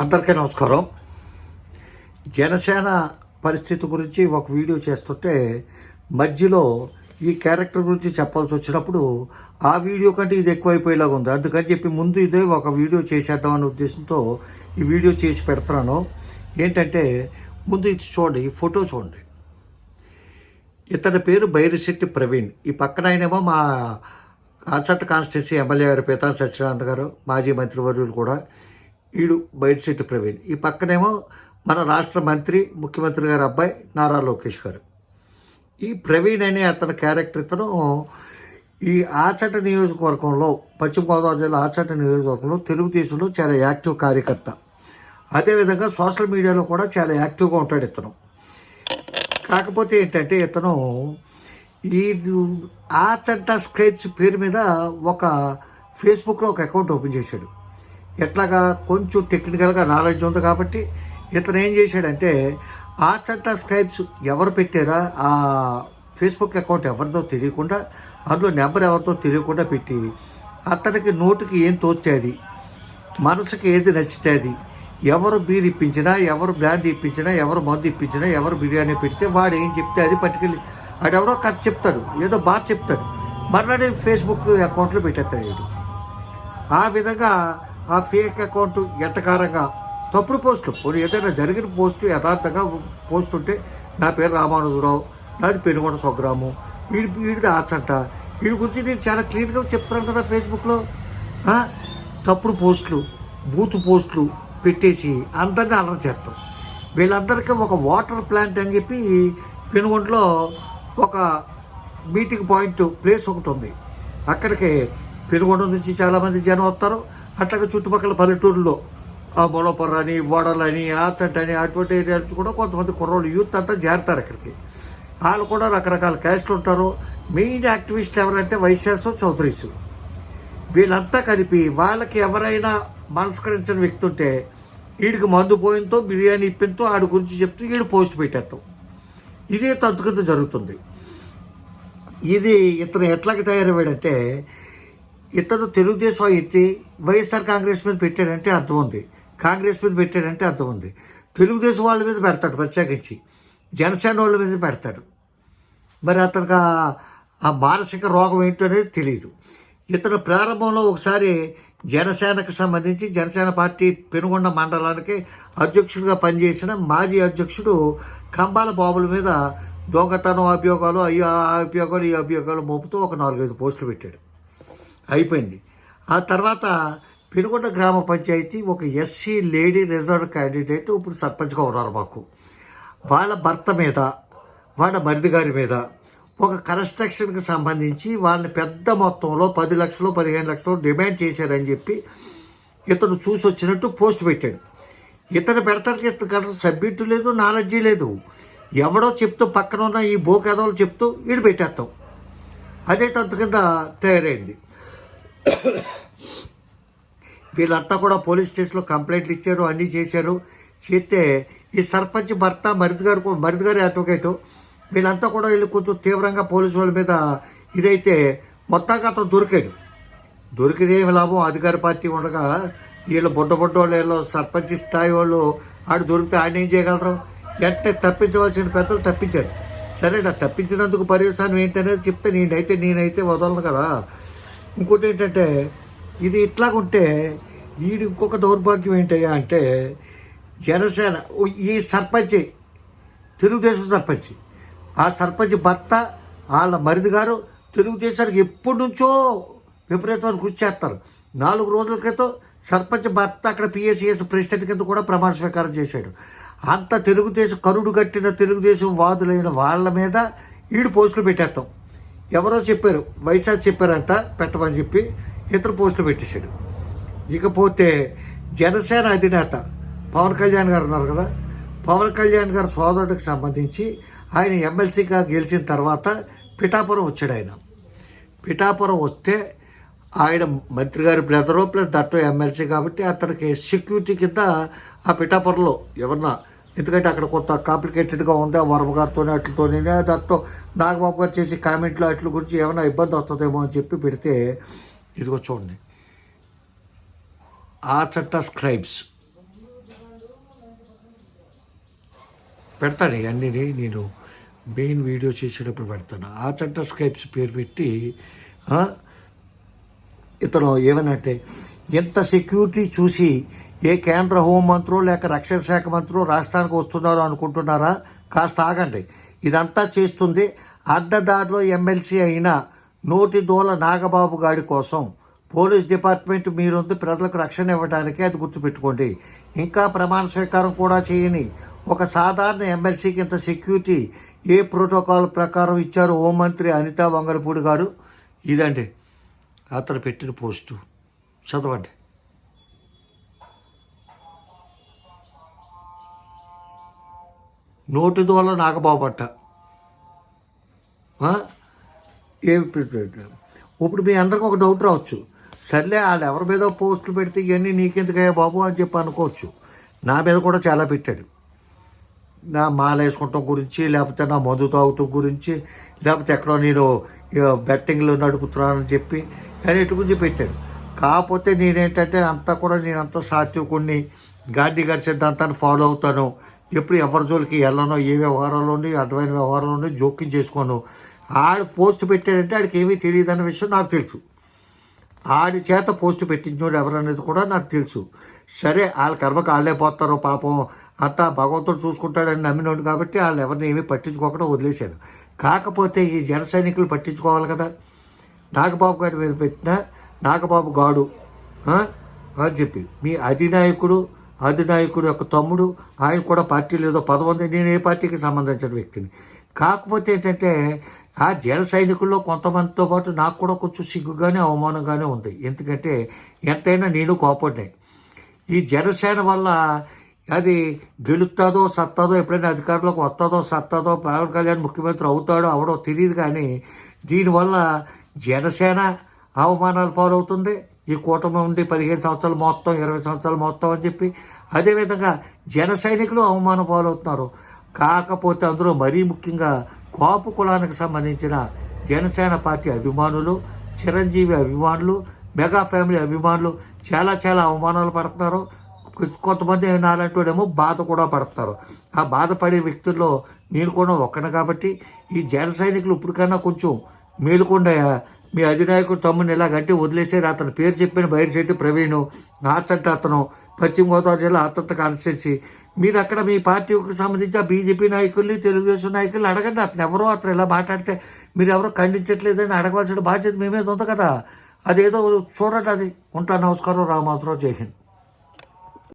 అందరికీ నమస్కారం. జనసేన పరిస్థితి గురించి ఒక వీడియో చేస్తుంటే మధ్యలో ఈ క్యారెక్టర్ గురించి చెప్పాల్సి వచ్చినప్పుడు ఆ వీడియో కంటే ఇది ఎక్కువైపోయేలాగా ఉంది. అందుకని చెప్పి ముందు ఇదే ఒక వీడియో చేసేద్దామనే ఉద్దేశంతో ఈ వీడియో చేసి పెడుతున్నాను. ఏంటంటే ముందు ఇది చూడండి ఈ ఫోటో చూడండి. ఇతని పేరు బైరిశెట్టి ప్రవీణ్. ఈ పక్కన ఆయనేమో మా కాన్సర్ట్ కాన్స్టిట్యూన్సీ ఎమ్మెల్యే గారు పీతాన్ సత్యనారాయణ గారు మాజీ మంత్రివర్యులు కూడా. ఈడు బైరిశెట్టి ప్రవీణ్. ఈ పక్కనేమో మన రాష్ట్ర మంత్రి ముఖ్యమంత్రి గారి అబ్బాయి నారా లోకేష్ గారు. ఈ ప్రవీణ్ అనే అతని క్యారెక్టర్ ఇతను ఈ ఆచట నియోజకవర్గంలో పశ్చిమ గోదావరి జిల్లా ఆచట నియోజకవర్గంలో తెలుగుదేశంలో చాలా యాక్టివ్ కార్యకర్త. అదేవిధంగా సోషల్ మీడియాలో కూడా చాలా యాక్టివ్గా ఉంటాడు ఇతను. కాకపోతే ఏంటంటే ఇతను ఈ ఆచంట స్క్రైబ్స్ పేరు మీద ఒక ఫేస్బుక్లో ఒక అకౌంట్ ఓపెన్ చేశాడు. ఎట్లాగా కొంచెం టెక్నికల్గా నాలెడ్జ్ ఉంది కాబట్టి ఇతను ఏం చేశాడంటే ఆ చట్ట స్క్రైబ్స్ ఎవరు పెట్టారా? ఆ ఫేస్బుక్ అకౌంట్ ఎవరిదో తెలియకుండా అందులో నెంబర్ ఎవరితో తెలియకుండా పెట్టి అతనికి నోటికి ఏం తోస్తే అది మనసుకి ఏది నచ్చితే అది ఎవరు బీర్ ఇప్పించినా ఎవరు బ్రాండ్ ఇప్పించినా ఎవరు మందు ఇప్పించినా ఎవరు బిర్యానీ పెడితే వాడు ఏం చెప్తే అది పట్టుకెళ్ళి వాడెవడో కథ చెప్తాడు ఏదో బాగా చెప్తాడు. మర్నాడే ఫేస్బుక్ అకౌంట్లో పెట్టేస్తాడు ఆ విధంగా ఆ ఫేక్ అకౌంట్ ఎట్టకారంగా తప్పుడు పోస్టులు. పోనీ ఏదైనా జరిగిన పోస్టు యథార్థంగా పోస్ట్ ఉంటే నా పేరు రామానుజరావు నాది పెనుగొండ స్వగ్రాము. వీడి వీడిది ఆచంట వీడి గురించి నేను చాలా క్లియర్గా చెప్తున్నాను కదా ఫేస్బుక్లో. తప్పుడు పోస్టులు బూత్ పోస్టులు పెట్టేసి అందరినీ అలర్ చేస్తాం. వీళ్ళందరికీ ఒక వాటర్ ప్లాంట్ అని చెప్పి పెనుగొండలో ఒక మీటింగ్ పాయింట్ ప్లేస్ ఒకటి ఉంది. అక్కడికి పెనుగొండ నుంచి చాలామంది జనం వస్తారు. అట్లాగే చుట్టుపక్కల పల్లెటూరులో ఆ మొలపర్రని వడలని ఆచంటని అటువంటి ఏరియాస్ కూడా కొంతమంది కుర్రోళ్ళు యూత్ అంతా చేరతారు అక్కడికి. వాళ్ళు కూడా రకరకాల క్యాస్ట్లు ఉంటారు. మెయిన్ యాక్టివిస్ట్ ఎవరంటే వైశ్యాస్ చౌదరీస్. వీళ్ళంతా కలిపి వాళ్ళకి ఎవరైనా మనస్కరించిన వ్యక్తి ఉంటే వీడికి మందు పోయినతో బిర్యానీ ఇప్పింతో ఆడి గురించి చెప్తూ వీడు పోస్ట్ పెట్టేస్తాం. ఇదే తంతు జరుగుతుంది. ఇది ఇతను ఎట్లాగ తయారయ్యాడంటే ఇతను తెలుగుదేశం ఎత్తి వైఎస్ఆర్ కాంగ్రెస్ మీద పెట్టాడంటే అర్థం ఉంది. కాంగ్రెస్ మీద పెట్టాడంటే అర్థం ఉంది. తెలుగుదేశం వాళ్ళ మీద పెడతాడు ప్రత్యేకించి. జనసేన వాళ్ళ మీద పెడతాడు. మరి అతనికి ఆ- మానసిక రోగం ఏంటో అనేది తెలియదు ఇతను ప్రారంభంలో ఒకసారి జనసేనకు సంబంధించి జనసేన పార్టీ పెనుగొండ మండలానికి అధ్యక్షుడిగా పనిచేసిన మాజీ అధ్యక్షుడు కంబాల బాబుల మీద దొంగతనం అభియోగాలు అయ్యో ఆ అభియోగాలు ఈ అభియోగాలు మోపుతూ ఒక నాలుగైదు పోస్టులు పెట్టాడు. అయిపోయింది. ఆ తర్వాత పెనుగొండ గ్రామ పంచాయతీ ఒక ఎస్సీ లేడీ రిజర్వ్ క్యాండిడేట్ ఇప్పుడు సర్పంచ్గా ఉన్నారు మాకు. వాళ్ళ భర్త మీద వాళ్ళ మరిది గారి మీద ఒక కన్స్ట్రక్షన్కి సంబంధించి వాళ్ళని పెద్ద మొత్తంలో పది లక్షలు పదిహేను లక్షలు డిమాండ్ చేశారని చెప్పి ఇతను చూసి వచ్చినట్టు పోస్ట్ పెట్టాడు. ఇతను పెడతానికి ఇతను కదా సబ్మిట్ లేదు నాలెడ్జీ లేదు. ఎవడో చెప్తూ పక్కన ఉన్న ఈ బోకేదోలు చెప్తూ ఈడు పెట్టేస్తాం. అదే తంతు కింద తయారైంది. వీళ్ళంతా కూడా పోలీస్ స్టేషన్లో కంప్లైంట్లు ఇచ్చారు అన్నీ చేశారు. చేస్తే ఈ సర్పంచ్ భర్త మరిది గారు కూ- మరిది గారి అడ్వకేటు వీళ్ళంతా కూడా వీళ్ళు కొంచెం తీవ్రంగా పోలీసు వాళ్ళ మీద ఇదైతే మొత్తంగా అతను దొరికాడు. దొరికితే లాభం? అధికార పార్టీ ఉండగా వీళ్ళు బొడ్డ బొడ్డ వాళ్ళు వీళ్ళు సర్పంచ్ స్థాయి వాళ్ళు ఆడు దొరికితే ఆడిని ఏం చేయగలరు? వెంటనే తప్పించవలసిన పెద్దలు తప్పించారు. సరే నా తప్పించినందుకు పర్యవసానం ఏంటనేది చెప్తే నేనైతే నేనైతే వదలను కదా. ఇంకోటి ఏంటంటే ఇది ఇట్లాగుంటే వీడి ఇంకొక దౌర్భాగ్యం ఏంటయ్యా అంటే జనసేన ఈ సర్పంచ్ తెలుగుదేశం సర్పంచ్ ఆ సర్పంచ్ భర్త వాళ్ళ మరిది గారు తెలుగుదేశానికి ఎప్పటి నుంచో విపరీతమైన కృషి చేస్తారు. నాలుగు రోజుల క్రితం సర్పంచ్ భర్త అక్కడ పిఎస్సిఎస్ ప్రెసిడెంట్ కింద కూడా ప్రమాణ స్వీకారం చేశాడు. అంత తెలుగుదేశం కరుడు కట్టిన తెలుగుదేశం వాదులైన వాళ్ళ మీద ఈడు పోస్టులు పెట్టేస్తాం. ఎవరో చెప్పారు వైశాఖ్ చెప్పారంట పెట్టమని చెప్పి ఇతర పోస్టులు పెట్టేశాడు. ఇకపోతే జనసేన అధినేత పవన్ కళ్యాణ్ గారు ఉన్నారు కదా పవన్ కళ్యాణ్ గారి సోదరుడికి సంబంధించి ఆయన ఎమ్మెల్సీగా గెలిచిన తర్వాత పిఠాపురం వచ్చాడు ఆయన. పిఠాపురం వస్తే ఆయన మంత్రి గారి బ్రదరు ప్లస్ దట్టు ఎమ్మెల్సీ కాబట్టి అతనికి సెక్యూరిటీ కింద ఆ పిఠాపురంలో ఎవరన్నా ఎందుకంటే అక్కడ కొంత కాంప్లికేటెడ్గా ఉంది ఆ వర్మ అట్లతో అట్లతోనే. దాంట్లో నాగబాబు గారు చేసి కామెంట్లో అట్ల గురించి ఏమైనా ఇబ్బంది వస్తుందేమో అని చెప్పి పెడితే ఇదిగో చూడండి. ఆచట్ట స్క్రైబ్స్. పెడతాను ఇవన్నీ నేను మెయిన్ వీడియో చేసేటప్పుడు పెడతాను. ఆచట్ట స్క్రైబ్స్ పేరు పెట్టి ఇతను ఏమన్నట్టే ఎంత సెక్యూరిటీ చూసి ఏ కేంద్ర హోంమంత్రో లేక రక్షణ శాఖ మంత్రో రాష్ట్రానికి వస్తున్నారో అనుకుంటున్నారా? కాస్త ఆగండి. ఇదంతా చేస్తుంది అడ్డదారిలో ఎమ్మెల్సీ అయిన నోటి దోల నాగబాబు గారి కోసం. పోలీస్ డిపార్ట్మెంట్ మీరుంది ప్రజలకు రక్షణ ఇవ్వడానికి అది గుర్తుపెట్టుకోండి. ఇంకా ప్రమాణ స్వీకారం కూడా చేయని ఒక సాధారణ ఎమ్మెల్సీకి ఇంత సెక్యూరిటీ ఏ ప్రోటోకాల్ ప్రకారం ఇచ్చారు హోంమంత్రి అనితా వంగలపూడి గారు? ఇదండి. అతను పెట్టిన పోస్టు. చదవండి. నోటి దోల నాగబాబట్ట ఆ? ఏమి ఇప్పుడు మీ అందరికి ఒక డౌట్ రావచ్చు. సర్లే వాళ్ళు ఎవరి మీద పోస్టులు పెడితే ఇవన్నీ నీకెందుకయ్యా బాబు అని చెప్పి అనుకోవచ్చు. నా మీద కూడా చాలా పెట్టాడు. నా మాల గురించి లేకపోతే నా మందు తాగటం గురించి లేకపోతే ఎక్కడో నేను ఇక బెట్టింగ్లో నడుపుతున్నానని చెప్పి అన్నిటి గురించి పెట్టాడు. కాకపోతే నేనేంటంటే అంతా కూడా నేనంతా సాత్వికుణ్ణి గాంధీ గారి సిద్ధాంతాన్ని ఫాలో అవుతాను. ఎప్పుడు ఎవరి జోలికి వెళ్ళను ఏ వ్యవహారంలోని అడ్డమైన వ్యవహారంలోని జోక్యం చేసుకోను. ఆడు పోస్ట్ పెట్టాడంటే ఆడికి ఏమీ తెలియదు అన్న విషయం నాకు తెలుసు. ఆడి చేత పోస్ట్ పెట్టించోడు ఎవరనేది కూడా నాకు తెలుసు. సరే వాళ్ళ కర్మకు వాళ్ళే పోతారు పాపం. అంతా భగవంతుడు చూసుకుంటాడని నమ్మినోడు కాబట్టి వాళ్ళు ఎవరిని ఏమీ పట్టించుకోకుండా వదిలేశాను. కాకపోతే ఈ జన సైనికులు పట్టించుకోవాలి కదా. నాగబాబు గారి మీద పెట్టిన నాగబాబు గాడు అని చెప్పి. మీ అధినాయకుడు అధినాయకుడు యొక్క తమ్ముడు ఆయన కూడా పార్టీలో ఏదో పదవుంది నేను ఏ పార్టీకి సంబంధించిన వ్యక్తిని? కాకపోతే ఏంటంటే ఆ జన సైనికుల్లో కొంతమందితో పాటు నాకు కూడా కొంచెం సిగ్గుగానే అవమానంగానే ఉంది. ఎందుకంటే ఎంతైనా నేను కోపడ్డాయి ఈ జనసేన వల్ల అది గెలుస్తాదో సత్తాదో ఎప్పుడైనా అధికారంలోకి వస్తుందో సత్తాదో పవన్ కళ్యాణ్ ముఖ్యమంత్రి అవుతాడో అవడో తెలియదు కానీ దీనివల్ల జనసేన అవమానాలు పాలవుతుంది. ఈ కూటమి ఉండి పదిహేను సంవత్సరాలు మొత్తం ఇరవై సంవత్సరాలు మొత్తం అని చెప్పి అదేవిధంగా జన సైనికులు అవమానం పాలవుతున్నారు. కాకపోతే అందులో మరీ ముఖ్యంగా కాపు కులానికి సంబంధించిన జనసేన పార్టీ అభిమానులు చిరంజీవి అభిమానులు మెగా ఫ్యామిలీ అభిమానులు చాలా చాలా అవమానాలు పడుతున్నారు. కొంతమంది నాలంటోడేమో బాధ కూడా పడతారు ఆ బాధపడే వ్యక్తుల్లో నేను కూడా ఒక్కను కాబట్టి ఈ జన సైనికులు ఇప్పటికన్నా కొంచెం మేలుకుండా మీ అధినాయకుడు తమ్ముని ఎలాగంటే వదిలేసారు అతని పేరు చెప్పిన బైరిశెట్టి ప్రవీణ్ ఆచంట అతను పశ్చిమ గోదావరి జిల్లా అత్తంత కాన్స్టిట్యున్సీ. మీరు అక్కడ మీ పార్టీకి సంబంధించి ఆ బీజేపీ నాయకుల్ని తెలుగుదేశం నాయకుల్ని అడగండి. అతను ఎవరో అతను ఇలా మాట్లాడితే మీరు ఎవరో ఖండించట్లేదని అడగవలసిన బాధ్యత మీ మీద ఉంది కదా. అదేదో చూడండి అది. ఉంటా నమస్కారం రామాత్రం జై హింద్.